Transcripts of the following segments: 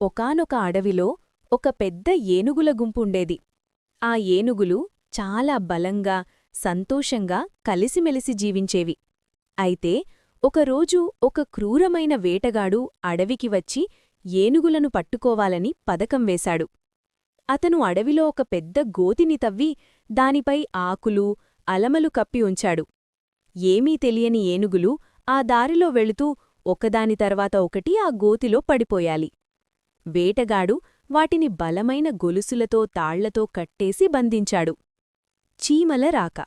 ఒకానొక అడవిలో ఒక పెద్ద ఏనుగుల గుంపుండేది. ఆ ఏనుగులు చాలా బలంగా సంతోషంగా కలిసిమెలిసి జీవించేవి. అయితే ఒకరోజు ఒక క్రూరమైన వేటగాడు అడవికి వచ్చి ఏనుగులను పట్టుకోవాలని పథకం వేశాడు. అతను అడవిలో ఒక పెద్ద గోతిని తవ్వి దానిపై ఆకులు అలమలు కప్పి ఉంచాడు. ఏమీ తెలియని ఏనుగులు ఆ దారిలో వెళుతూ ఒకదాని తర్వాత ఒకటి ఆ గోతిలో పడిపోయాలి. వేటగాడు వాటిని బలమైన గొలుసులతో తాళ్ళతో కట్టేసి బంధించాడు. చీమల రాక.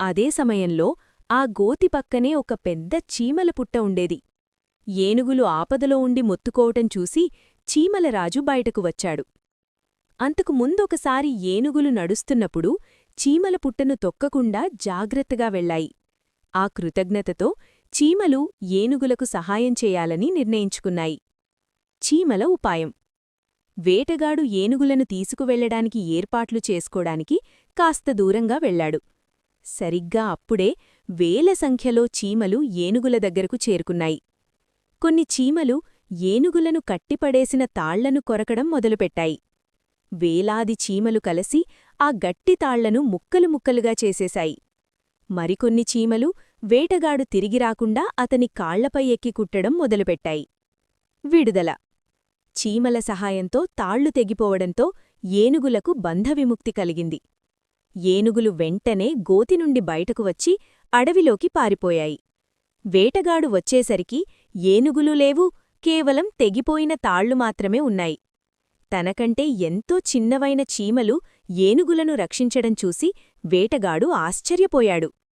అదే సమయంలో ఆ గోతి పక్కనే ఒక పెద్ద చీమల పుట్ట ఉండేది. ఏనుగులు ఆపదలో ఉండి మొత్తుకోవటం చూసి చీమలరాజు బయటకు వచ్చాడు. అంతకు ముందొకసారి ఏనుగులు నడుస్తున్నప్పుడు చీమల పుట్టను తొక్కకుండా జాగ్రత్తగా వెళ్ళాయి ఆ కృతజ్ఞతతో చీమలు ఏనుగులకు సహాయం చేయాలని నిర్ణయించుకున్నాయి. చీమల ఉపాయం. వేటగాడు ఏనుగులను తీసుకువెళ్ళడానికి ఏర్పాట్లు చేసుకోడానికి కాస్త దూరంగా వెళ్ళాడు సరిగ్గా అప్పుడే వేల సంఖ్యలో చీమలు ఏనుగుల దగ్గరకు చేరుకున్నాయి. కొన్ని చీమలు ఏనుగులను కట్టిపడేసిన తాళ్ళను కొరకడం మొదలుపెట్టాయి. వేలాది చీమలు కలసి ఆ గట్టి తాళ్ళను ముక్కలు ముక్కలుగా చేసేశాయి. మరికొన్ని చీమలు వేటగాడు తిరిగి రాకుండా అతని కాళ్ళపై ఎక్కి కుట్టడం మొదలుపెట్టాయి. విడుదల చీమల సహాయంతో తాళ్ళు తెగిపోవడంతో ఏనుగులకు బంధవిముక్తి కలిగింది. ఏనుగులు వెంటనే గోతి నుండి బయటకు వచ్చి అడవిలోకి పారిపోయాయి. వేటగాడు వచ్చేసరికి ఏనుగులు లేవు కేవలం తెగిపోయిన తాళ్ళు మాత్రమే ఉన్నాయి. తనకంటే ఎంతో చిన్నవైన చీమలు ఏనుగులను రక్షించడం చూసి వేటగాడు ఆశ్చర్యపోయాడు.